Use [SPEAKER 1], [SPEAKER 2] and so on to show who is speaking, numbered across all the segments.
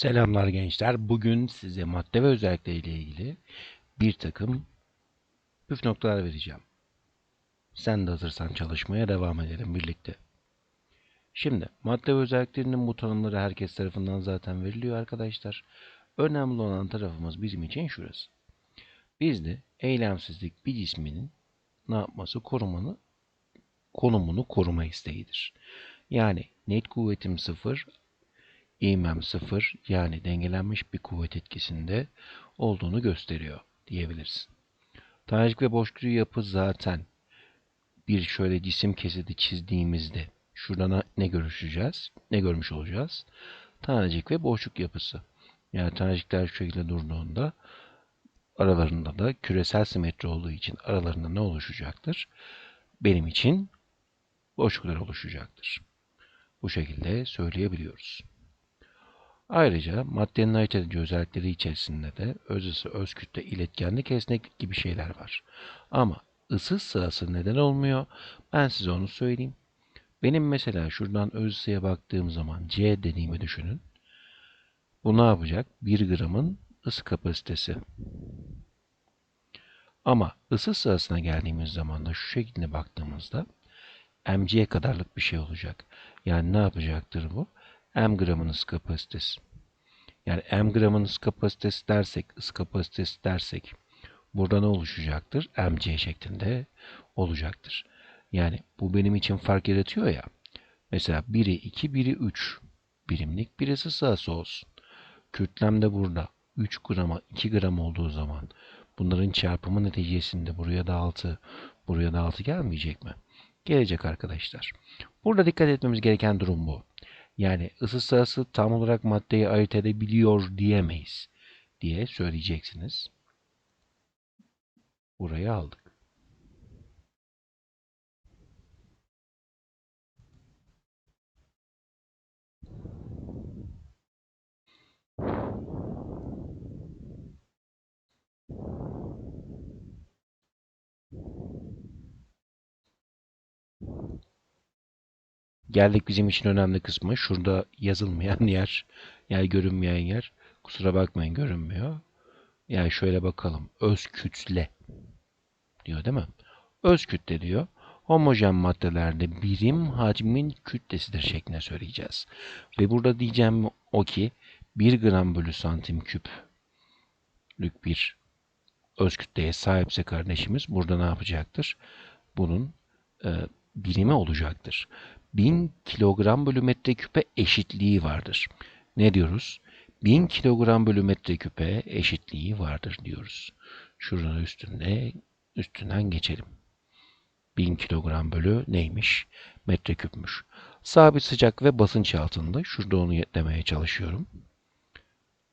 [SPEAKER 1] Selamlar gençler. Bugün size madde ve özellikleriyle ilgili bir takım püf noktalar vereceğim. Sen de hazırsan çalışmaya devam edelim birlikte. Şimdi madde ve özelliklerinin bu tanımları herkes tarafından zaten veriliyor arkadaşlar. Önemli olan tarafımız bizim için şurası. Bizde eylemsizlik bir cisminin ne yapması? Korumanı, konumunu koruma isteğidir. Yani net kuvvetim sıfır İğmem sıfır yani dengelenmiş bir kuvvet etkisinde olduğunu gösteriyor diyebilirsin. Tanecik ve boşluklu yapı zaten bir şöyle cisim kesidi çizdiğimizde şurada ne görüşeceğiz? Ne görmüş olacağız? Tanecik ve boşluk yapısı. Yani tanecikler şu şekilde durduğunda aralarında da küresel simetri olduğu için aralarında ne oluşacaktır? Benim için boşluklar oluşacaktır. Bu şekilde söyleyebiliyoruz. Ayrıca maddenin ayırt edici özellikleri içerisinde de öz ısı, öz kütle, iletkenlik, esneklik gibi şeyler var. Ama ısı sırası neden olmuyor? Ben size onu söyleyeyim. Benim mesela şuradan öz ısıya baktığım zaman C dediğimi düşünün. Bu ne yapacak? 1 gramın ısı kapasitesi. Ama ısı sırasına geldiğimiz zaman da şu şekilde baktığımızda mc'ye kadarlık bir şey olacak. Yani ne yapacaktır bu? M gramın ısı kapasitesi. Yani m gramın ısı kapasitesi dersek, ısı kapasitesi dersek burada ne oluşacaktır? mc şeklinde olacaktır. Yani bu benim için fark yaratıyor ya. Mesela biri 2, biri 3 birimlik bir ısı sırası olsun. Kütlem de burada 3 grama 2 gram olduğu zaman bunların çarpımı neticesinde buraya da 6, buraya da 6 gelmeyecek mi? Gelecek arkadaşlar. Burada dikkat etmemiz gereken durum bu. Yani ısı sırası tam olarak maddeyi ayırt edebiliyor diyemeyiz diye söyleyeceksiniz. Burayı aldık. Geldik bizim için önemli kısmı. Şurada yazılmayan yer, yani görünmeyen yer. Kusura bakmayın görünmüyor. Yani şöyle bakalım. Öz kütle diyor değil mi? Öz kütle diyor. Homojen maddelerde birim hacmin kütlesidir şeklinde söyleyeceğiz. Ve burada diyeceğim o ki 1 gram bölü santim küplük bir öz kütleye sahipse kardeşimiz burada ne yapacaktır? Bunun e, birimi olacaktır. 1000 kilogram bölü metreküpe eşitliği vardır. Ne diyoruz? 1000 kilogram bölü metreküpe eşitliği vardır diyoruz. Şurada üstünde üstünden geçelim. 1000 kilogram bölü neymiş? Metreküpmüş. Sabit sıcak ve basınç altında. Şurada onu demeye çalışıyorum.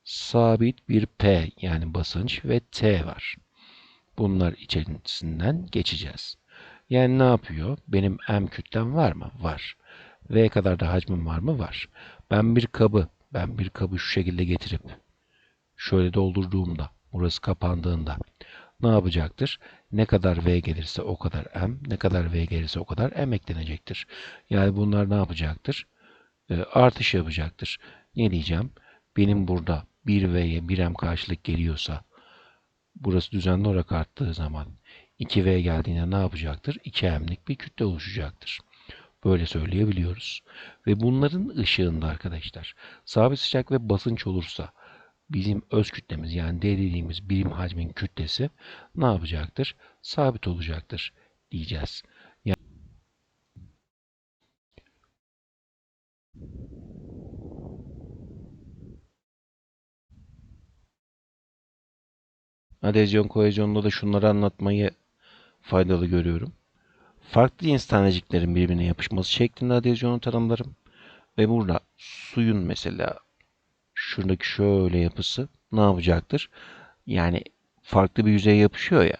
[SPEAKER 1] Sabit bir P yani basınç ve T var. Bunlar içerisinden geçeceğiz. Yani ne yapıyor? Benim M kütlem var mı? Var. V kadar da hacmim var mı? Var. Ben bir kabı, ben bir kabı şu şekilde getirip şöyle doldurduğumda, burası kapandığında ne yapacaktır? Ne kadar V gelirse o kadar M, ne kadar V gelirse o kadar M eklenecektir. Yani bunlar ne yapacaktır? E, artış yapacaktır. Ne diyeceğim? Benim burada 1V'ye 1 M karşılık geliyorsa burası düzenli olarak arttığı zaman 2V geldiğinde ne yapacaktır? 2M'lik bir kütle oluşacaktır. Böyle söyleyebiliyoruz. Ve bunların ışığında arkadaşlar sabit sıcak ve basınç olursa bizim öz kütlemiz yani D dediğimiz birim hacmin kütlesi ne yapacaktır? Sabit olacaktır diyeceğiz. Yani Adezyon kohezyonda da şunları anlatmayı faydalı görüyorum. Farklı cins taneciklerin birbirine yapışması şeklinde adezyonu tanımlarım. Ve burada suyun mesela şuradaki şöyle yapısı ne yapacaktır? Yani farklı bir yüzeye yapışıyor ya.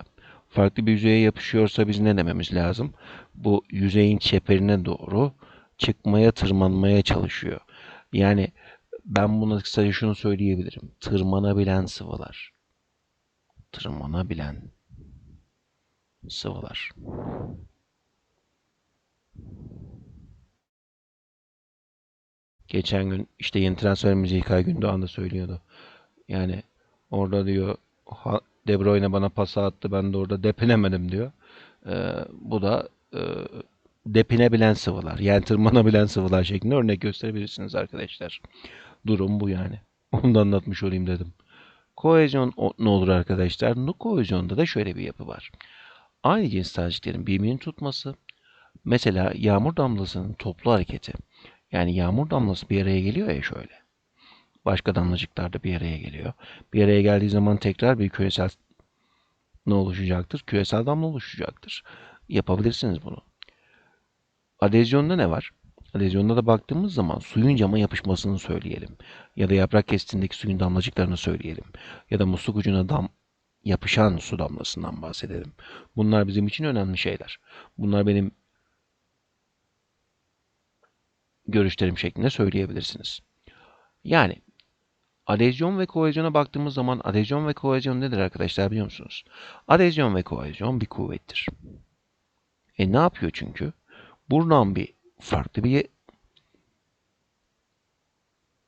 [SPEAKER 1] Farklı bir yüzeye yapışıyorsa biz ne dememiz lazım? Bu yüzeyin çeperine doğru çıkmaya, tırmanmaya çalışıyor. Yani ben buna kısaca şunu söyleyebilirim. Tırmanabilen sıvılar. Tırmanabilen sıvılar. Geçen gün işte yeni transferimizi İlkay Gündoğan söylüyordu. Yani orada diyor De Bruyne bana pas attı ben de orada depinemedim diyor. Ee, bu da e, depinebilen sıvılar yani tırmanabilen sıvılar şeklinde örnek gösterebilirsiniz arkadaşlar. Durum bu yani. Onu da anlatmış olayım dedim. Kohezyon ne olur arkadaşlar? Nu kohezyonda da şöyle bir yapı var. Aynı cins taneciklerin birbirini tutması. Mesela yağmur damlasının toplu hareketi. Yani yağmur damlası bir araya geliyor ya şöyle. Başka damlacıklar da bir araya geliyor. Bir araya geldiği zaman tekrar bir küresel ne oluşacaktır? Küresel damla oluşacaktır. Yapabilirsiniz bunu. Adezyonda ne var? Adezyonda da baktığımız zaman suyun cama yapışmasını söyleyelim. Ya da yaprak kestiğindeki suyun damlacıklarını söyleyelim. Ya da musluk ucuna dam yapışan su damlasından bahsedelim. Bunlar bizim için önemli şeyler. Bunlar benim görüşlerim şeklinde söyleyebilirsiniz. Yani adezyon ve kohezyona baktığımız zaman adezyon ve kohezyon nedir arkadaşlar biliyor musunuz? Adezyon ve kohezyon bir kuvvettir. E ne yapıyor çünkü? Buradan bir farklı bir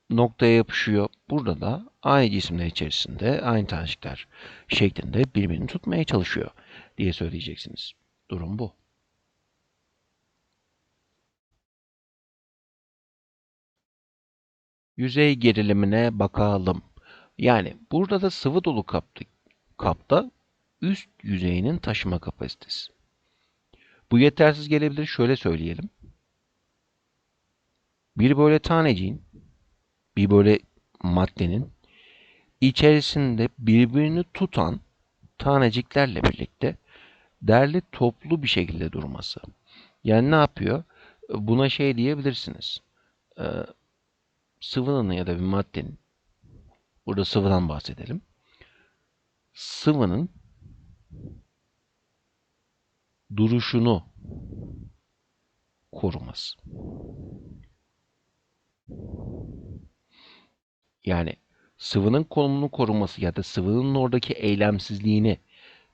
[SPEAKER 1] noktaya yapışıyor. Burada da aynı cisimler içerisinde aynı tanecikler şeklinde birbirini tutmaya çalışıyor diye söyleyeceksiniz. Durum bu. Yüzey gerilimine bakalım. Yani burada da sıvı dolu kapta, kapta üst yüzeyinin taşıma kapasitesi. Bu yetersiz gelebilir. Şöyle söyleyelim. Bir böyle taneciğin, bir böyle maddenin içerisinde birbirini tutan taneciklerle birlikte derli toplu bir şekilde durması. Yani ne yapıyor? Buna şey diyebilirsiniz. Ee, sıvının ya da bir maddenin burada sıvıdan bahsedelim. Sıvının duruşunu koruması. Yani sıvının konumunu koruması ya da sıvının oradaki eylemsizliğini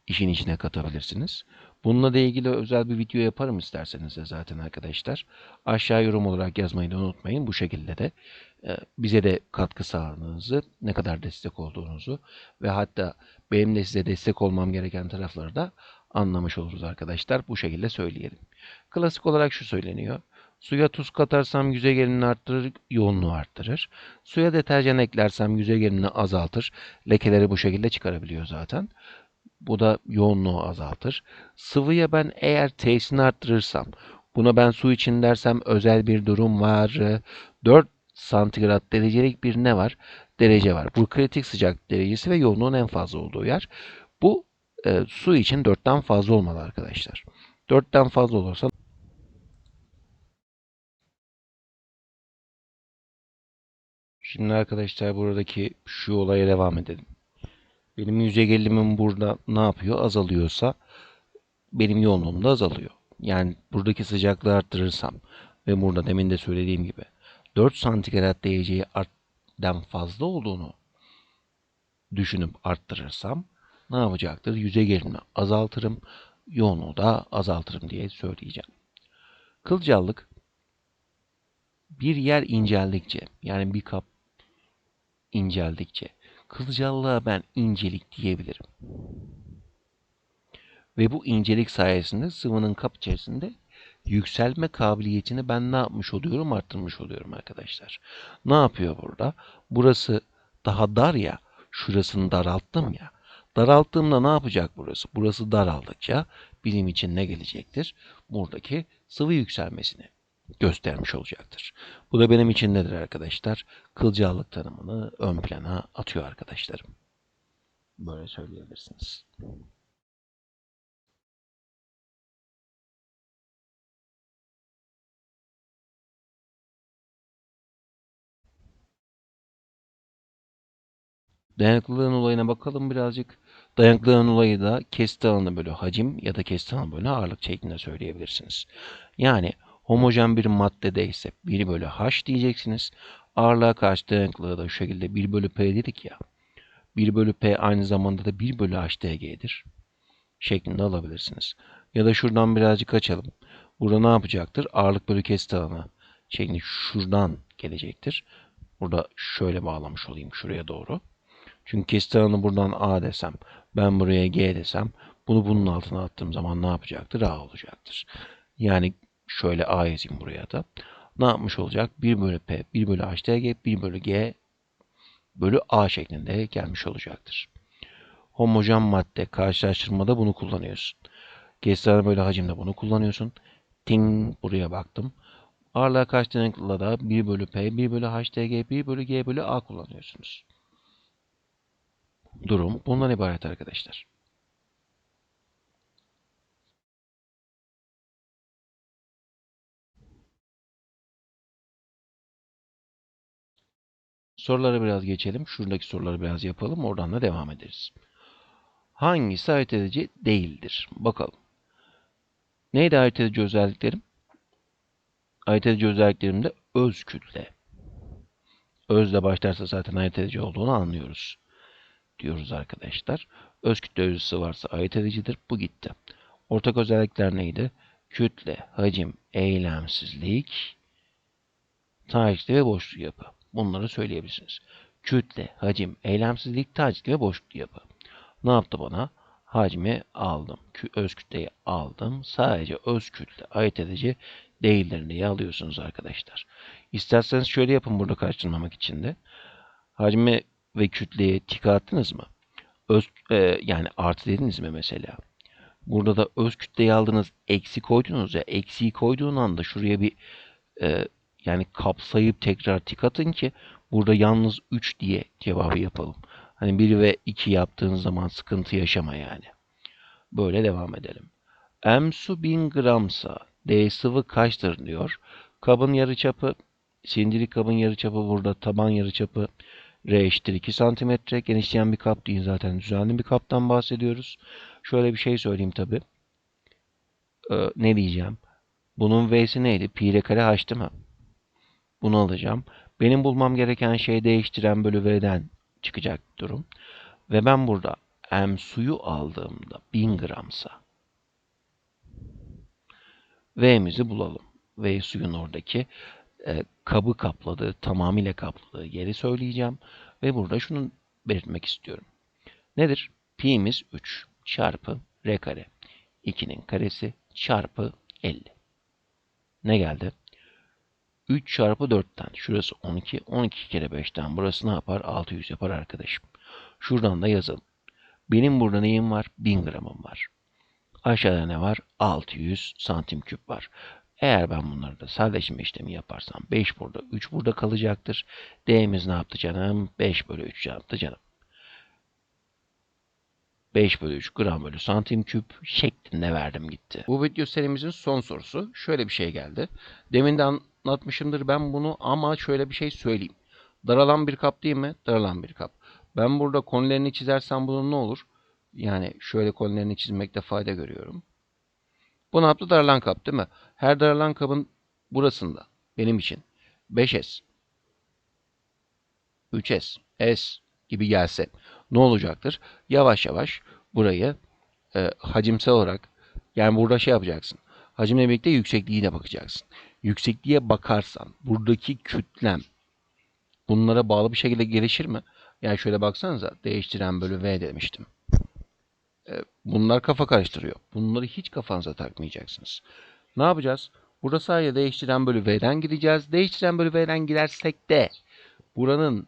[SPEAKER 1] işin içine katabilirsiniz. Bununla da ilgili özel bir video yaparım isterseniz de zaten arkadaşlar. Aşağı yorum olarak yazmayı da unutmayın. Bu şekilde de e, bize de katkı sağladığınızı, ne kadar destek olduğunuzu ve hatta benim de size destek olmam gereken tarafları da anlamış oluruz arkadaşlar. Bu şekilde söyleyelim. Klasik olarak şu söyleniyor. Suya tuz katarsam yüzey gerilimini arttırır, yoğunluğu arttırır. Suya deterjan eklersem yüzey gerilimini azaltır. Lekeleri bu şekilde çıkarabiliyor zaten. Bu da yoğunluğu azaltır. Sıvıya ben eğer tesisini arttırırsam, buna ben su için dersem özel bir durum var. 4 santigrat derecelik bir ne var? Derece var. Bu kritik sıcaklık derecesi ve yoğunluğun en fazla olduğu yer. Bu e, su için 4'ten fazla olmalı arkadaşlar. 4'ten fazla olursa Şimdi arkadaşlar buradaki şu olaya devam edelim. Benim yüzey gerilimim burada ne yapıyor? Azalıyorsa benim yoğunluğum da azalıyor. Yani buradaki sıcaklığı arttırırsam ve burada demin de söylediğim gibi 4 santigrat dereceyi arttan fazla olduğunu düşünüp arttırırsam ne yapacaktır? Yüzey gerilimini azaltırım, yoğunluğu da azaltırım diye söyleyeceğim. Kılcallık bir yer inceldikçe yani bir kap inceldikçe kılcallığa ben incelik diyebilirim. Ve bu incelik sayesinde sıvının kap içerisinde yükselme kabiliyetini ben ne yapmış oluyorum? Arttırmış oluyorum arkadaşlar. Ne yapıyor burada? Burası daha dar ya, şurasını daralttım ya. Daralttığımda ne yapacak burası? Burası daraldıkça bizim için ne gelecektir? Buradaki sıvı yükselmesini göstermiş olacaktır. Bu da benim için nedir arkadaşlar? Kılcallık tanımını ön plana atıyor arkadaşlarım. Böyle söyleyebilirsiniz. Dayanıklılığın olayına bakalım birazcık. Dayanıklılığın olayı da kesit alanı bölü hacim ya da kesit alanı bölü ağırlık şeklinde söyleyebilirsiniz. Yani homojen bir maddede ise 1 bölü h diyeceksiniz. Ağırlığa karşı dayanıklılığı da şu şekilde 1 bölü p dedik ya. 1 bölü p aynı zamanda da 1 bölü hdg'dir. Şeklinde alabilirsiniz. Ya da şuradan birazcık açalım. Burada ne yapacaktır? Ağırlık bölü kesit alanı şeklinde şuradan gelecektir. Burada şöyle bağlamış olayım şuraya doğru. Çünkü kesit alanı buradan A desem, ben buraya G desem, bunu bunun altına attığım zaman ne yapacaktır? A olacaktır. Yani şöyle A yazayım buraya da. Ne yapmış olacak? 1 bölü P, 1 bölü HTG, 1 bölü G bölü A şeklinde gelmiş olacaktır. Homojen madde karşılaştırmada bunu kullanıyorsun. Alanı böyle hacimde bunu kullanıyorsun. Ting buraya baktım. Ağırlığa karşılaştırmakla da 1 bölü P, 1 bölü HTG, 1 bölü G bölü A kullanıyorsunuz. Durum bundan ibaret arkadaşlar. Sorulara biraz geçelim. Şuradaki soruları biraz yapalım. Oradan da devam ederiz. Hangisi ayırt edici değildir? Bakalım. Neydi ayırt edici özelliklerim? Ayırt edici özelliklerimde öz kütle. Özle başlarsa zaten ayırt edici olduğunu anlıyoruz. Diyoruz arkadaşlar. Öz kütle özüsü varsa ayırt edicidir. Bu gitti. Ortak özellikler neydi? Kütle, hacim, eylemsizlik, tacitli ve boşluk yapı. Bunları söyleyebilirsiniz. Kütle, hacim, eylemsizlik, tacitli ve boşluk yapı. Ne yaptı bana? Hacmi aldım. Öz kütleyi aldım. Sadece öz kütle ayırt edici değildir diye alıyorsunuz arkadaşlar. İsterseniz şöyle yapın burada karşılamak için de. Hacmi ve kütleye tik attınız mı? Öz, e, yani artı dediniz mi mesela? Burada da öz kütleyi aldınız, eksi koydunuz ya. Eksiyi koyduğun anda şuraya bir e, yani kapsayıp tekrar tik atın ki burada yalnız 3 diye cevabı yapalım. Hani 1 ve 2 yaptığınız zaman sıkıntı yaşama yani. Böyle devam edelim. M su 1000 gramsa D sıvı kaçtır diyor. Kabın yarıçapı, sindirik kabın yarıçapı burada, taban yarıçapı R eşittir 2 cm. Genişleyen bir kap değil zaten düzenli bir kaptan bahsediyoruz. Şöyle bir şey söyleyeyim tabi. Ee, ne diyeceğim? Bunun V'si neydi? Pi r kare h değil mi? Bunu alacağım. Benim bulmam gereken şey değiştiren bölü V'den çıkacak durum. Ve ben burada M suyu aldığımda 1000 gramsa V'mizi bulalım. V suyun oradaki e, kabı kapladığı, tamamıyla kapladığı yeri söyleyeceğim. Ve burada şunu belirtmek istiyorum. Nedir? Pi'miz 3 çarpı R kare. 2'nin karesi çarpı 50. Ne geldi? 3 çarpı 4'ten. Şurası 12. 12 kere 5'ten. Burası ne yapar? 600 yapar arkadaşım. Şuradan da yazalım. Benim burada neyim var? 1000 gramım var. Aşağıda ne var? 600 santim küp var. Eğer ben bunları da sadeleşme işlemi yaparsam 5 burada 3 burada kalacaktır. D'miz ne yaptı canım? 5 bölü 3 yaptı canım. 5 bölü 3 gram bölü santim küp şeklinde verdim gitti. Bu video serimizin son sorusu. Şöyle bir şey geldi. Demin de anlatmışımdır ben bunu ama şöyle bir şey söyleyeyim. Daralan bir kap değil mi? Daralan bir kap. Ben burada konilerini çizersem bunun ne olur? Yani şöyle konilerini çizmekte fayda görüyorum. Bu ne yaptı? Daralan kap değil mi? Her daralan kabın burasında benim için 5S, 3S, S gibi gelse ne olacaktır? Yavaş yavaş burayı e, hacimsel olarak yani burada şey yapacaksın. Hacimle birlikte yüksekliğine bakacaksın. Yüksekliğe bakarsan buradaki kütlem bunlara bağlı bir şekilde gelişir mi? Yani şöyle baksanıza değiştiren bölü V demiştim. E, bunlar kafa karıştırıyor. Bunları hiç kafanıza takmayacaksınız. Ne yapacağız? Burada sadece değiştiren bölü V'den gideceğiz. Değiştiren bölü V'den gidersek de buranın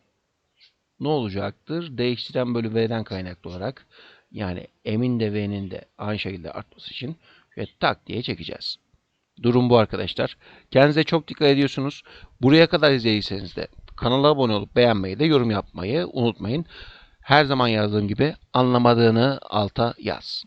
[SPEAKER 1] ne olacaktır? Değiştiren bölü V'den kaynaklı olarak yani M'in de V'nin de aynı şekilde artması için şöyle tak diye çekeceğiz. Durum bu arkadaşlar. Kendinize çok dikkat ediyorsunuz. Buraya kadar izlediyseniz de kanala abone olup beğenmeyi de yorum yapmayı unutmayın. Her zaman yazdığım gibi anlamadığını alta yaz.